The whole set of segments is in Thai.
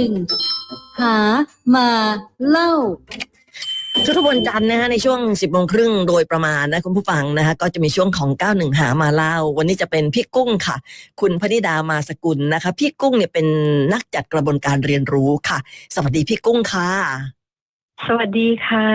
นึ่งหามาเล่าทุกๆวันจันทร์นะฮะในช่วง 10โมงครึ่งโดยประมาณนะคุณผู้ฟังนะฮะก็จะมีช่วงของ 91 หามาเล่า วันนี้จะเป็นพี่กุ้งค่ะ คุณพนิดามาสกุลนะคะ พี่กุ้งเนี่ยเป็นนักจัดกระบวนการเรียนรู้ค่ะ สวัสดีพี่กุ้งค่ะ สวัสดีค่ะ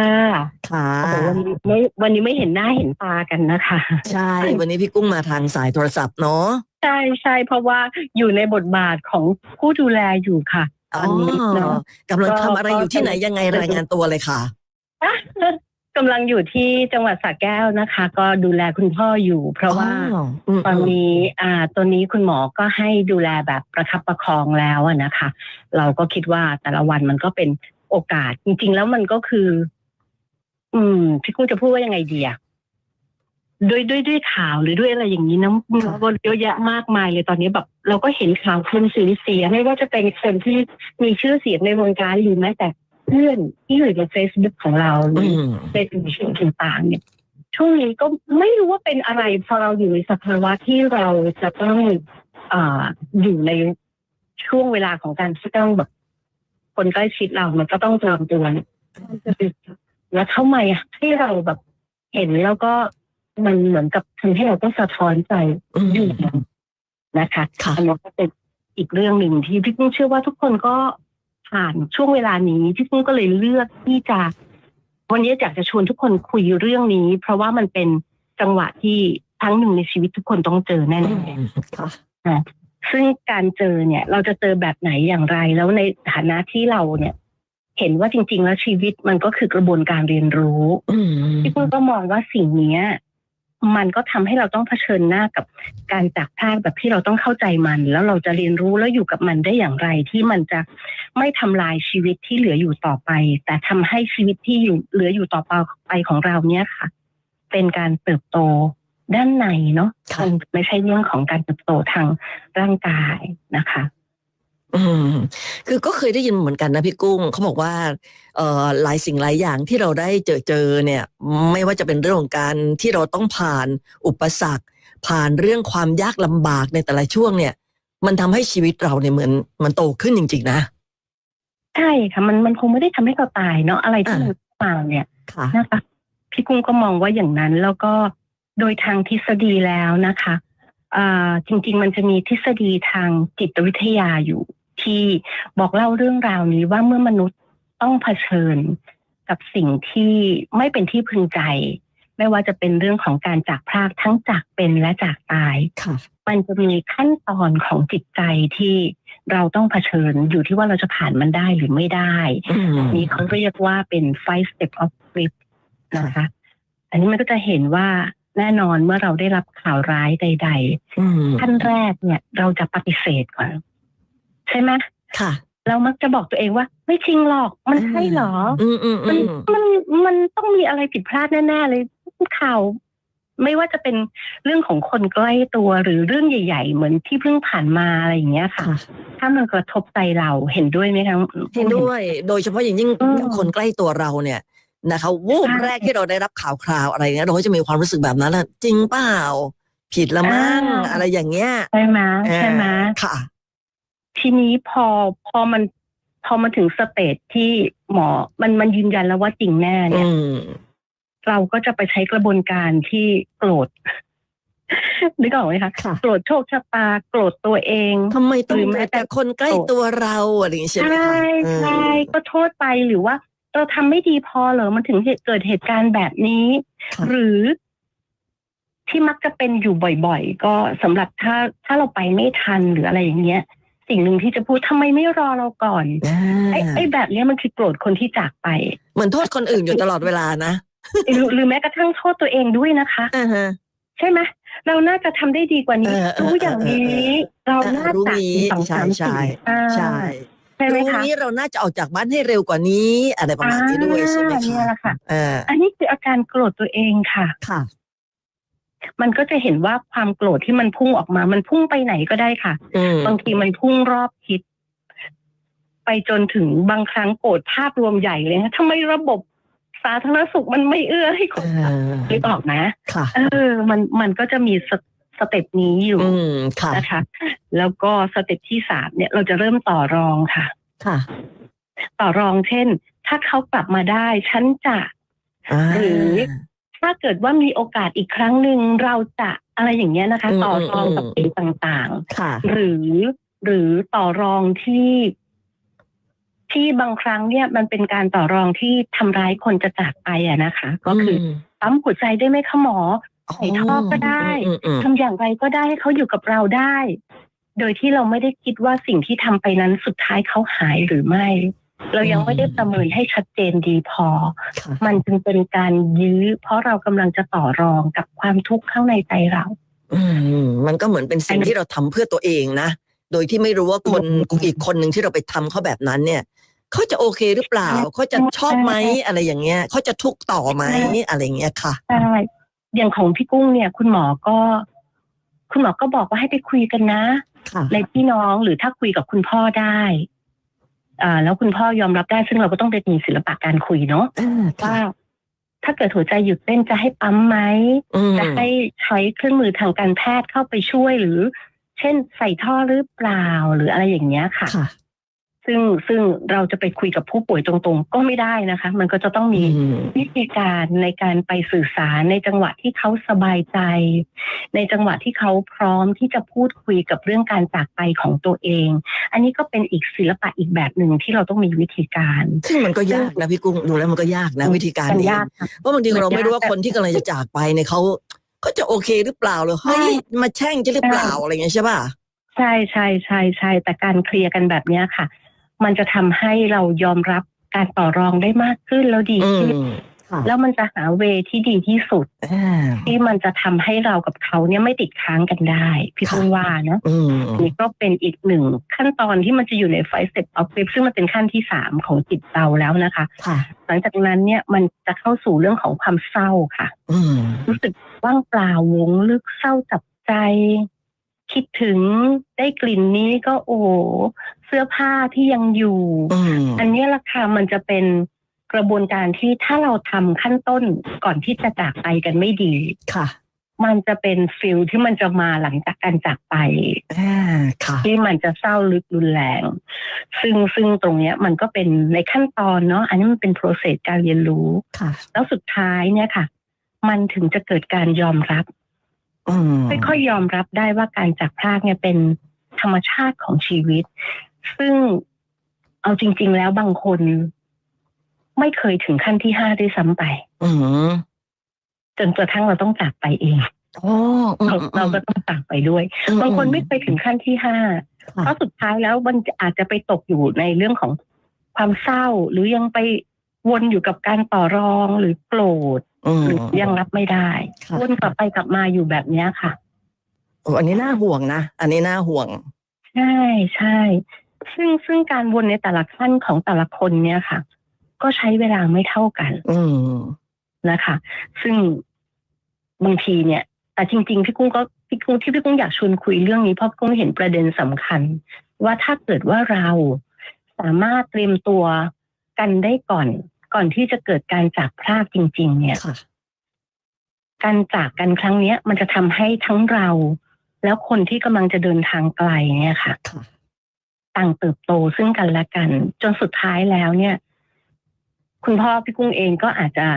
ค่ะโอ้โหวันนี้ไม่วันนี้ไม่เห็นหน้าเห็นตากันนะคะ ใช่ วันนี้พี่กุ้งมาทางสายโทรศัพท์เนาะใช่ใช่เพราะว่าอยู่ในบทบาทของผู้ดูแลอยู่ค่ะ ตอนนี้เนาะกำลังทำอะไรอยู่ที่ไหนยังไงรายงานตัวเลยค่ะกำลังอยู่ที่จังหวัดสระแก้วนะคะ ก็ดูแลคุณพ่ออยู่ เพราะว่าอืมตอนนี้อ่าตัวนี้คุณหมอก็ให้ดูแลแบบประคับประคองแล้วอะนะคะ เราก็คิดว่าแต่ละวันมันก็เป็นโอกาสจริง ๆ แล้วมันก็คือ อืมพี่กุ้งจะพูดว่ายังไงดีอะ ด้วยด้วยด้วยข่าวหรือด้วยอะไรอย่างนี้นะก็เยอะแยะมากมายเลยตอนนี้แบบ เราก็เห็นข่าวคนสูญเสียไม่ว่าจะเป็นคนที่มีชื่อเสียงในวงการหรือแม้แต่เพื่อนที่อยู่ในเฟซบุ๊กของเราหรืออืมในสิ่งต่างๆเนี่ย ช่วงนี้ก็ไม่รู้ว่าเป็นอะไรพอเราอยู่ในสภาวะที่เราจะต้องอ่าอยู่ในช่วงเวลาของการที่ต้องแบบคนใกล้ชิดเรา มันก็ต้องเตรียมตัวเนี่ยแล้วทำไมอะที่เราแบบเห็นแล้วก็ มันเหมือนกับทำให้เราต้องสะท้อนใจอืมอยู่นะคะค่ะอันนี้ก็เป็นอีกเรื่องหนึ่งที่พี่กุ้งเชื่อว่าทุกคนก็ผ่านช่วงเวลานี้พี่กุ้งก็เลยเลือกที่จะ วันนี้อยากจะชวนทุกคนคุยเรื่องนี้ เพราะว่ามันเป็นจังหวะที่ครั้งหนึ่งในชีวิตทุกคนต้องเจอแน่อืๆมค่ะซึ่งการเจอเนี่ย เราจะเจอแบบไหนอย่างไร แล้วในฐานะที่เราเนี่ย เห็นว่าจริง ๆ แล้วชีวิตมันก็คือกระบวนการเรียนรู้อืมพี่ปุ้ยก็มองว่าสิ่งเนี้ย มันก็ทำให้เราต้องเผชิญหน้ากับการจากพลาดแบบที่เราต้องเข้าใจมัน แล้วเราจะเรียนรู้แล้วอยู่กับมันได้อย่างไร ที่มันจะไม่ทำลายชีวิตที่เหลืออยู่ต่อไป แต่ทำให้ชีวิตที่อยู่เหลืออยู่ต่อไปของเราเนี่ยค่ะ เป็นการเติบโตด้านในเนาะค่ะมันไม่ใช่เรื่องของการเติบโตทางร่างกายนะคะ อืมคือก็เคยได้ยินเหมือนกันนะพี่กุ้งเขาบอกว่าเอ่อหลายสิ่งหลายอย่างที่เราได้เจอเจอเนี่ย ไม่ว่าจะเป็นเรื่องของการที่เราต้องผ่านอุปสรรค ผ่านเรื่องความยากลำบากในแต่ละช่วงเนี่ย มันทำให้ชีวิตเราเนี่ยเหมือนมันโตขึ้นจริง ๆ นะใช่ค่ะมันมันคงไม่ได้ทำให้เราตายเนาะอะไรที่อ่ามัมันมาเนี่ย ค่ะ นะคะพี่กุ้งก็มองว่าอย่างนั้นแล้วก็โดยทางทฤษฎีแล้วนะคะอ่าจริง ๆ มันจะมีทฤษฎีทางจิตวิทยาอยู่ ที่บอกเล่าเรื่องราวนี้ว่าเมื่อมนุษย์ต้องเผชิญกับสิ่งที่ไม่เป็นที่พึงใจ ไม่ว่าจะเป็นเรื่องของการจากพรากทั้งจากเป็นและจากตายค่ะมันจะมีขั้นตอนของจิตใจที่เราต้องเผชิญอยู่ที่ว่าเราจะผ่านมันได้หรือไม่ได้อืมนี่เขาเรียกว่าเป็น five step of grief นะคะ อันนี้มันก็จะเห็นว่าแน่นอนเมื่อเราได้รับข่าวร้ายใดอืมๆขั้นแรกเนี่ย เราจะปฏิเสธก่อน ใช่ไหมค่ะ เรามักจะบอกตัวเองว่า ไม่จริงหรอกมันใช่เหรออืมอืมมัอืนมมันมันต้องมีอะไรผิดพลาดแน่ๆเลยข่าวไม่ว่าจะเป็นเรื่องของคนใกล้ตัวหรือเรื่องใหญ่ ๆ เหมือนที่เพิ่งผ่านมาอะไรอย่างเงี้ยค่ะค่ะถ้ามันกระทบใจเราเห็นด้วยไหมคะเห็นด้วย โดยเฉพาะอย่างยิ่งอืมกับคนใกล้ตัวเราเนี่ยนะคะวูบใช่แรกที่เราได้รับข่าวคราวอะไรเงี้ยเราก็จะมีความรู้สึกแบบนั้นนะจริงเปล่า ผิดละมั้งอ่าอะไรอย่างเงี้ยใช่ไหมใช่ไหมค่ะ ทีนี้พอพอมันพอมาถึงสเตจที่หมอมันมันยืนยันแล้วว่าจริงแน่เนี่อืยมเราก็จะไปใช้กระบวนการที่โกรธนึกออกไหมคะค่ะโกรธโชคชะตาโกรธตัวเองทำไมต้องหรือแม้เกิดแต่แต่คนใกล้ตัวเราอะไรอย่างเงี้ยใช่ไหมใช่คะใช่ก็โทษไปหรือว่า เราทำไม่ดีพอเหรอมันถึงเหตุเกิดเหตุการณ์แบบนี้ค่ะหรือที่มักจะเป็นอยู่บ่อย ๆ ก็สำหรับถ้าถ้าเราไปไม่ทันหรืออะไรอย่างเงี้ย สิ่งหนึ่งที่จะพูดทำไมไม่รอเราก่อนอ่าไอ้ไอ้แบบเนี้ยมันคือโกรธคนที่จากไป เหมือนโทษคนอื่นอยู่ตลอดเวลานะหรือหรือแม้กระทั่งโทษตัวเองด้วยนะคะอ่าฮะใช่ไหมเราน่าจะทำได้ดีกว่านี้เออเออรู้อย่างนี้ เราเออน่ารู้จะงี้สองใช่สามใช่สี่อ่าใช่ใช่ไหมรู้คะนี้เราน่าจะออกจากบ้านให้เร็วกว่านี้ อะไรประมาณนี้ด้วยใช่ไหมอ่าเนี่ยคะแหละค่ะอ่าอันนี้คืออาการโกรธตัวเองค่ะค่ะ มันก็จะเห็นว่าความโกรธที่มันพุ่งออกมา มันพุ่งไปไหนก็ได้ค่ะอืมบางทีมันพุ่งรอบทิศไปจนถึงบางครั้งโกรธภาพรวมใหญ่เลยนะทำไมระบบสาธารณสุขมันไม่เอื้อให้คนอ่านึกออกนะค่ะเออ มันมันก็จะมีสเสเต็ปนี้อยู่อืมค่ะนะคะ แล้วก็สเต็ปที่สามเนี่ย เราจะเริ่มต่อรองค่ะ ค่ะ ต่อรองเช่น ถ้าเขากลับมาได้ ฉันจะาหรือ ถ้าเกิดว่ามีโอกาสอีกครั้งหนึ่งเราจะอะไรอย่างเงี้ยนะคะอืมต่อรองกับอืมสิ่งต่างค่ะๆหรือหรือต่อรองที่ที่บางครั้งเนี่ยมันเป็นการต่อรองที่ทำร้ายคนจะจากไปอะนะคะ ก็คืออปั๊มหัวใจได้ไหมคะหมอใส่ท่อก็ได้อืมอืมทำอย่างไรก็ได้ให้เขาอยู่กับเราได้ โดยที่เราไม่ได้คิดว่าสิ่งที่ทำไปนั้นสุดท้ายเขาหายหรือไม่ เรายังไม่ได้ประเมินให้ชัดเจนดีพอค่ะมันจึงเป็นการยื้อ เพราะเรากำลังจะต่อรองกับความทุกข์ข้างในใจเรา อืมมันก็เหมือนเป็นสิ่งที่เราทำเพื่อตัวเองนะ โดยที่ไม่รู้ว่าคนอืมอีกคนหนึ่งที่เราไปทำเขาแบบนั้นเนี่ยเขาจะโอเคหรือเปล่าเขาจะชอบไหมอะไรอย่างเงี้ยเขาจะทุกข์ต่อไหมอะไรอย่างเงี้ยค่ะใช่อย่างของพี่กุ้งเนี่ย คุณหมอก็ คุณหมอก็บอกว่าให้ไปคุยกันนะค่ะในพี่น้องหรือถ้าคุยกับคุณพ่อได้ อ่าแล้วคุณพ่อยอมรับได้ซึ่งเราก็ต้องเป็นมีศิลปะการคุยเนาะอ่าค่ะ ว่าถ้าเกิดหัวใจหยุดเต้นจะให้ปั๊มไหม อืม จะให้ใช้เครื่องมือทางการแพทย์เข้าไปช่วยหรือ เช่นใส่ท่อหรือเปล่าหรืออะไรอย่างเงี้ยค่ะ ค่ะ ซึ่งซึ่งเราจะไปคุยกับผู้ป่วยตรงๆ ก็ไม่ได้นะคะ มันก็จะต้องมีอืมวิธีการในการไปสื่อสารในจังหวะที่เขาสบายใจ ในจังหวะที่เขาพร้อมที่จะพูดคุยกับเรื่องการจากไปของตัวเอง อันนี้ก็เป็นอีกศิลปะอีกแบบหนึ่งที่เราต้องมีวิธีการซึ่งมันก็ยากนะพี่กุ้งดูแล้วมันก็ยากนะวิธีการมันนี้ยากค่ะเพราะบางทีมันเราไม่รู้ว่าแต่คนที่กำลังจะจากไปเนี่ยเขาเขาจะโอเคหรือเปล่าหรือเฮ้ยมาแช่งจะหรือเปล่าอะไรอย่างเงี้ยใช่ป่ะใช่ใช่ใช่ใช่แต่การเคลียร์กันแบบเนี้ยค่ะ มันจะทำให้เรายอมรับการต่อรองได้มากขึ้นแล้วดีอืขึ้นมค่ะแล้วมันจะหาเวที่ดีที่สุดอ่าที่มันจะทำให้เรากับเขาเนี่ยไม่ติดค้างกันได้ พี่ค่ะพูดว่านะอืมนี่ก็เป็นอีกหนึ่งขั้นตอนที่มันจะอยู่ในไฟเซ็ตออฟฟิซึ่งมันเป็นขั้นที่สามของจิตเราแล้วนะคะค่ะหลังจากนั้นเนี่ยมันจะเข้าสู่เรื่องของความเศร้าค่ะอืมรู้สึกว่างเปล่าวงลึกเศร้าจับใจ คิดถึงได้กลิ่นนี้ก็โอ้โหเสื้อผ้าที่ยังอยู่อืมอันเนี้ยราคามันจะเป็นกระบวนการที่ถ้าเราทำขั้นต้นก่อนที่จะจากไปกันไม่ดีค่ะมันจะเป็นฟิลที่มันจะมาหลังจากการจากไปอ่าค่ะที่มันจะเศร้าลึกรุนแรง ซึ่งซึ่งตรงเนี้ยมันก็เป็นในขั้นตอนเนาะอันนี้มันเป็น process การเรียนรู้ค่ะแล้วสุดท้ายเนี่ยค่ะ มันถึงจะเกิดการยอมรับอืม ค่อยๆยอมรับได้ว่าการจากพรากเนี่ยเป็นธรรมชาติของชีวิต ซึ่งเอาจริง ๆ แล้วบางคนไม่เคยถึงขั้นที่ห้าด้วยซ้ำไปอืมจนกระทั่งเราต้องจากไปเองอ๋ออืมเราอืมเราก็ต้องจากไปด้วยอืมบางคนไม่เคยถึงขั้นที่ห้าค่ะเพราะสุดท้ายแล้วมันจะอาจจะไปตกอยู่ในเรื่องของความเศร้า หรือยังไปวนอยู่กับการต่อรองหรือโกรธอืมหรือ ยังรับไม่ได้ค่ะวนกลับไปกลับมาอยู่แบบเนี้ยค่ะโอ้อันนี้น่าห่วงนะ อันนี้น่าห่วง ใช่ใช่ ซึ่งซึ่งการวนในแต่ละขั้นของแต่ละคนเนี่ยค่ะ ก็ใช้เวลาไม่เท่ากัน อืมนะคะ ซึ่งบางทีเนี่ย แต่จริง ๆ พี่กุ้งก็พี่กุ้งที่พี่กุ้งอยากชวนคุยเรื่องนี้เพราะพี่กุ้งเห็นประเด็นสำคัญ ว่าถ้าเกิดว่าเราสามารถเตรียมตัวกันได้ก่อน ก่อนที่จะเกิดการจากพรากจริง ๆ เนี่ยค่ะการจากกันครั้งเนี้ย มันจะทำให้ทั้งเรา แล้วคนที่กำลังจะเดินทางไกลเนี่ยค่ะค่ะ ต่างเติบโตซึ่งกันและกัน จนสุดท้ายแล้วเนี่ย คุณพ่อพี่กุ้งเองก็อาจจะ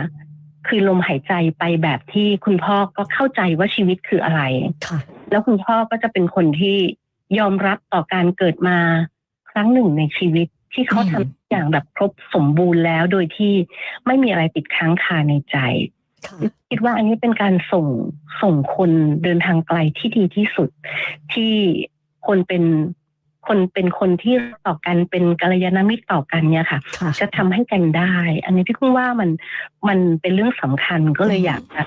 คือลมหายใจไปแบบที่คุณพ่อก็เข้าใจว่าชีวิตคืออะไรค่ะแล้วคุณพ่อก็จะเป็นคนที่ยอมรับต่อการเกิดมาครั้งหนึ่งในชีวิต ที่เขาอืมทำทุกอย่างแบบครบสมบูรณ์แล้วโดยที่ไม่มีอะไรติดค้างคาในใจค่ะคิดว่าอันนี้เป็นการส่งส่งคนเดินทางไกลที่ดีที่สุด ที่คนเป็นคนเป็นคนที่ต่อกันเป็นกัลยาณมิตรต่อกันเนี่ยค่ะค่ะจะทำให้กันได้ อันนี้พี่คุ้งว่ามันมันเป็นเรื่องสำคัญก็เลยอืมอยากจะ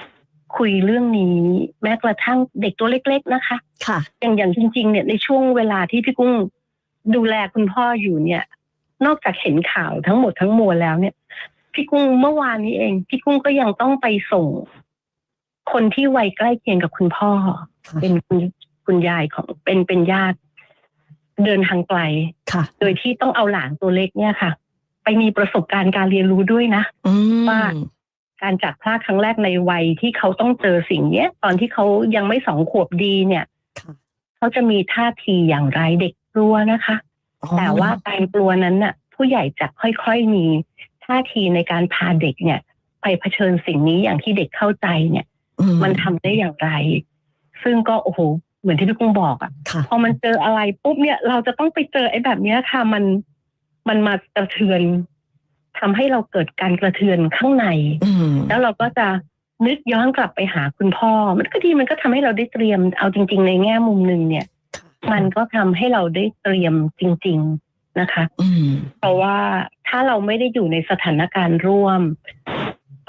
คุยเรื่องนี้แม้กระทั่งเด็กตัวเล็ก ๆ นะคะ ค่ะ อย่างอย่างจริง ๆ เนี่ยในช่วงเวลาที่พี่กุ้งดูแลคุณพ่ออยู่เนี่ย นอกจากเห็นข่าวทั้งหมดทั้งมวลแล้วเนี่ย พี่กุ้งเมื่อวานนี้เอง พี่กุ้งก็ยังต้องไปส่ง คนที่วัยใกล้เคียงกับคุณพ่อค่ะเป็นคุณคุณยายของเป็นเป็นญาติ เดินทางไกลค่ะโดยที่ต้องเอาหลานตัวเล็กเนี่ยค่ะ ไปมีประสบการณ์การเรียนรู้ด้วยนะอืมว่าการจากพลาดครั้งแรกในวัยที่เขาต้องเจอสิ่งเนี้ย ตอนที่เขายังไม่สองขวบดีเนี่ยค่ะเขาจะมีท่าทีอย่างไรเด็กกลัวนะคะอ๋อ แต่ว่าการกลัวนั้นน่ะ ผู้ใหญ่จะค่อยๆมีท่าทีในการพาเด็กเนี่ย ไปเผชิญสิ่งนี้อย่างที่เด็กเข้าใจเนี่ยอืมันทำได้อย่างไร ซึ่งก็โอ้โหเหมือนที่พี่กุ้งบอกอะค่ะ พอมันเจออะไรปุ๊บเนี่ย เราจะต้องไปเจอไอ้แบบเนี้ยค่ะ มันมันมากระเทือนทำให้เราเกิดการกระเทือนข้างในอืมแล้วเราก็จะนึกย้อนกลับไปหาคุณพ่อ มันก็ดีมันก็ทำให้เราได้เตรียมเอาจริง ๆ ในแง่มุมหนึ่งเนี่ย มันก็ทำให้เราได้เตรียมจริง ๆนะคะอืมเพราะว่าถ้าเราไม่ได้อยู่ในสถานการณ์ร่วม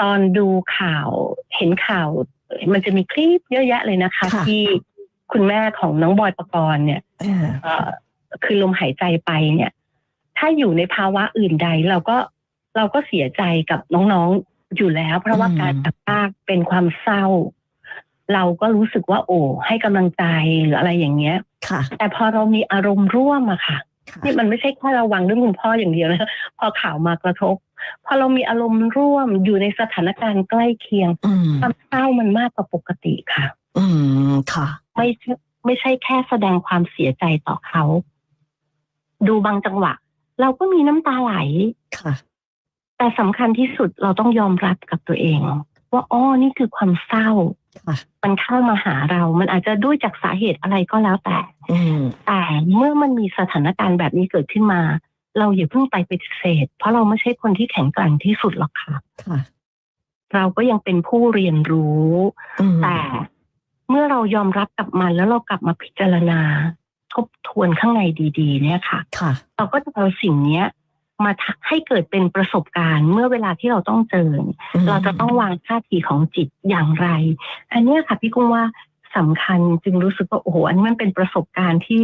ตอนดูข่าวเห็นข่าว มันจะมีคลิปเยอะแยะเลยนะคะค่ะที่คุณแม่ของน้องบอยปกรณ์เนี่ยอ่าเอ่อคือลมหายใจไปเนี่ย ถ้าอยู่ในภาวะอื่นใด เราก็เราก็เสียใจกับน้องๆอยู่แล้ว เพราะว่าการจากพรากเป็นความเศร้า เราก็รู้สึกว่า โอ้ให้กำลังใจหรืออะไรอย่างเงี้ยค่ะ แต่พอเรามีอารมณ์ร่วมอะค่ะค่ะนี่มันไม่ใช่แค่ระวังเรื่องคุณพ่ออย่างเดียวนะพอข่าวมากระทบ พอเรามีอารมณ์ร่วมอยู่ในสถานการณ์ใกล้เคียงอืมความเศร้ามันมากกว่าปกติค่ะ อืมค่ะ ไม่ใช่ไม่ใช่แค่แสดงความเสียใจต่อเขา ดูบางจังหวะ เราก็มีน้ำตาไหลค่ะ แต่สำคัญที่สุดเราต้องยอมรับกับตัวเอง ว่าอ๋อนี่คือความเศร้าค่ะ มันเข้ามาหาเรา มันอาจจะด้วยจากสาเหตุอะไรก็แล้วแต่อืมแต่เมื่อมันมีสถานการณ์แบบนี้เกิดขึ้นมา เราอย่าเพิ่งไปปฏิเสธ เพราะเราไม่ใช่คนที่แข็งแกร่งที่สุดหรอกค่ะค่ะเราก็ยังเป็นผู้เรียนรู้อืมแต่เมื่อเรายอมรับกับมันแล้วเรากลับมาพิจารณาทบทวนข้างในดี ๆ เนี่ยค่ะค่ะเราก็จะเอาสิ่งเนี้ย มาทำให้เกิดเป็นประสบการณ์เมื่อเวลาที่เราต้องเจอ เราจะต้องวางท่าทีของจิตอย่างไร อันเนี้ยค่ะพี่กุ้งว่าสำคัญจึงรู้สึกว่าโอ้โหอันนี้มันเป็นประสบการณ์ที่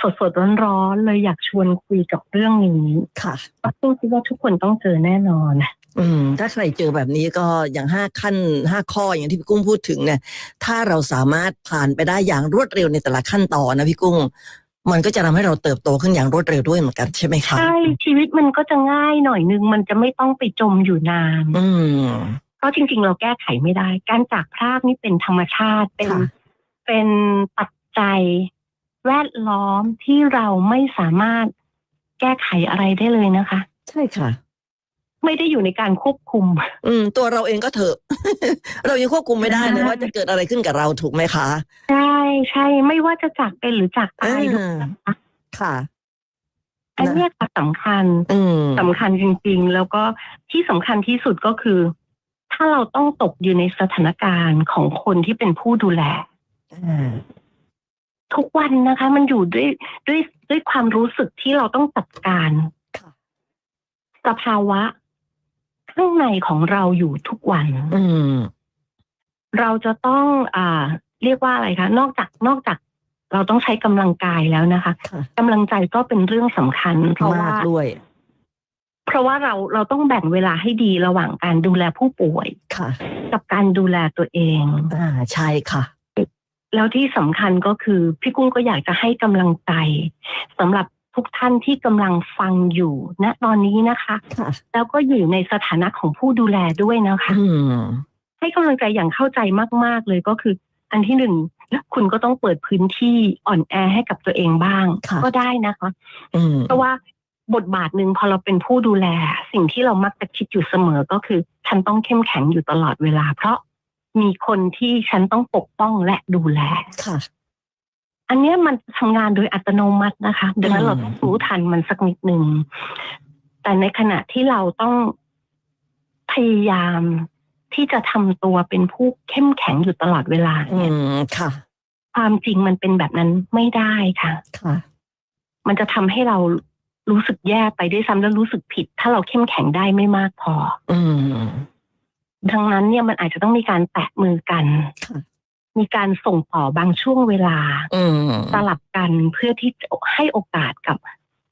สดสดๆร้อนๆเลยอยากชวนคุยกับเรื่องนี้ค่ะเพราะกุ้งคิดว่าทุกคนต้องเจอแน่นอนอืมถ้าใครเจอแบบนี้ก็อย่างห้าขั้นห้าข้ออย่างที่พี่กุ้งพูดถึงเนี่ย ถ้าเราสามารถผ่านไปได้อย่างรวดเร็วในแต่ละขั้นตอนนะพี่กุ้ง มันก็จะทำให้เราเติบโตขึ้นอย่างรวดเร็วด้วยเหมือนกันใช่ไหมคะใช่ชีวิตมันก็จะง่ายหน่อยนึง มันจะไม่ต้องไปจมอยู่นาน อืมเพราะจริง ๆ เราแก้ไขไม่ได้ การจากพรากนี่เป็นธรรมชาติเป็นค่ะเป็นปัจจัยแวดล้อมที่เราไม่สามารถแก้ไขอะไรได้เลยนะคะ ใช่ค่ะ ไม่ได้อยู่ในการควบคุม อืม ตัวเราเองก็เถอะ เรายังควบคุมไม่ได้เลยใช่ว่าจะเกิดอะไรขึ้นกับเราถูกไหมคะใช่ใช่ไม่ว่าจะจากเป็นหรือจากตายด้วยนะคะค่ะอันเนี้ยค่ะสำคัญอืมสำคัญจริง ๆ แล้วก็ที่สำคัญที่สุดก็คือ ถ้าเราต้องตกอยู่ในสถานการณ์ของคนที่เป็นผู้ดูแลอ่าทุกวันนะคะ มันอยู่ด้วยด้วยด้วยความรู้สึกที่เราต้องจัดการค่ะสภาวะ ข้างในของเราอยู่ทุกวัน อืม เราจะต้องอ่า เรียกว่าอะไรคะ นอกจากนอกจากเราต้องใช้กำลังกายแล้วนะคะค่ะกำลังใจก็เป็นเรื่องสำคัญ เพราะมาว่ากด้วย เพราะว่าเราเราต้องแบ่งเวลาให้ดีระหว่างการดูแลผู้ป่วยค่ะ กับการดูแลตัวเอง อ่าใช่ค่ะ แล้วที่สำคัญก็คือ พี่กุ้งก็อยากจะให้กำลังใจสำหรับ ทุกท่านที่กำลังฟังอยู่ณตอนนี้นะคะค่ะแล้วก็อยู่ในสถานะของผู้ดูแลด้วยนะคะอืมให้กำลังใจอย่างเข้าใจมาก ๆ เลยก็คือ อันที่หนึ่งคุณก็ต้องเปิดพื้นที่อ่อนแอให้กับตัวเองบ้างค่ะก็ได้นะคะอืมเพราะว่าบทบาทหนึ่งพอเราเป็นผู้ดูแล สิ่งที่เรามักจะคิดอยู่เสมอก็คือ ฉันต้องเข้มแข็งอยู่ตลอดเวลา เพราะมีคนที่ฉันต้องปกป้องและดูแลค่ะ อันเนี้ยมันทำงานโดยอัตโนมัตินะคะ ดังนั้นอืมเราต้องรู้ทันมันสักนิดหนึ่ง แต่ในขณะที่เราต้องพยายามที่จะทำตัวเป็นผู้เข้มแข็งอยู่ตลอดเวลาอืเนี่ยมค่ะ ความจริงมันเป็นแบบนั้นไม่ได้ค่ะ ค่ะ มันจะทำให้เรารู้สึกแย่ไปด้วยซ้ำแล้วรู้สึกผิด ถ้าเราเข้มแข็งได้ไม่มากพอ อืมดังนั้นเนี่ยมันอาจจะต้องมีการแตะมือกันค่ะ มีการส่งต่อบางช่วงเวลาอืมสลับกันเพื่อที่จะให้โอกาสกับ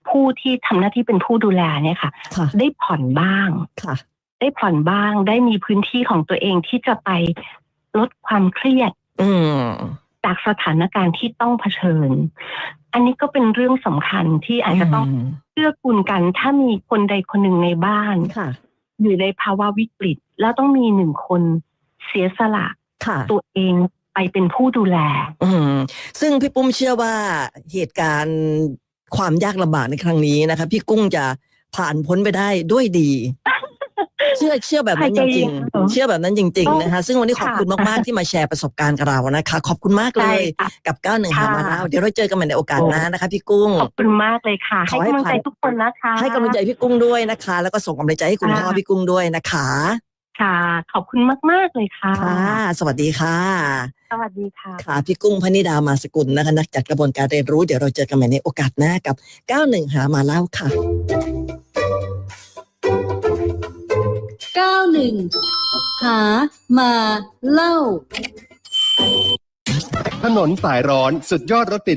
ผู้ที่ทำหน้าที่เป็นผู้ดูแลเนี่ยค่ะค่ะได้ผ่อนบ้างค่ะได้ผ่อนบ้างได้มีพื้นที่ของตัวเองที่จะไปลดความเครียดอืมจากสถานการณ์ที่ต้องเผชิญ อันนี้ก็เป็นเรื่องสำคัญที่อาจจะต้องเกื้อกูลกันถ้ามีคนใดคนหนึ่งในบ้านค่ะอยู่ในภาวะวิกฤต แล้วต้องมีหนึ่งคนเสียสละค่ะตัวเอง ไปเป็นผู้ดูแล อืมซึ่งพี่ปุ้มเชื่อว่าเหตุการณ์ความยากลำบากในครั้งนี้นะคะ พี่กุ้งจะผ่านพ้นไปได้ด้วยดี เชื่อเชื่อแบบนั้นจริงค่ะๆเชื่อแบบนั้นจริง ๆ นะคะ ซึ่งวันนี้ขอบคุณค่ะมากๆที่มาแชร์ประสบการณ์กับเรานะคะ ขอบคุณมากเลใช่ยค่ะกับก้าวหนึ่งหาค่ะมาเล่าเดี๋ยวเราเจอกันใหม่ในโอกาสหน้านะคะพี่กุ้ง ขอบคุณมากเลยค่ะขให้อให้กำลังใจผ่านทุกคนนะคะ ให้กำลังใจพี่กุ้งด้วยนะคะ แล้วก็ส่งกำลังใจให้คุณพ่อค่ะพี่กุ้งด้วยนะคะ ค่ะ ขอบคุณมาก ๆ เลยค่ะ ค่ะ สวัสดีค่ะ สวัสดีค่ะ ค่ะ พี่กุ้งพนิดามาสกุลนะคะนักจัดกระบวนการเรียนรู้ เดี๋ยวเราเจอกันใหม่ในโอกาสหน้ากับ 91 หามาเล่าค่ะ 91 หามาเล่า ถนนสายร้อนสุดยอดรถติด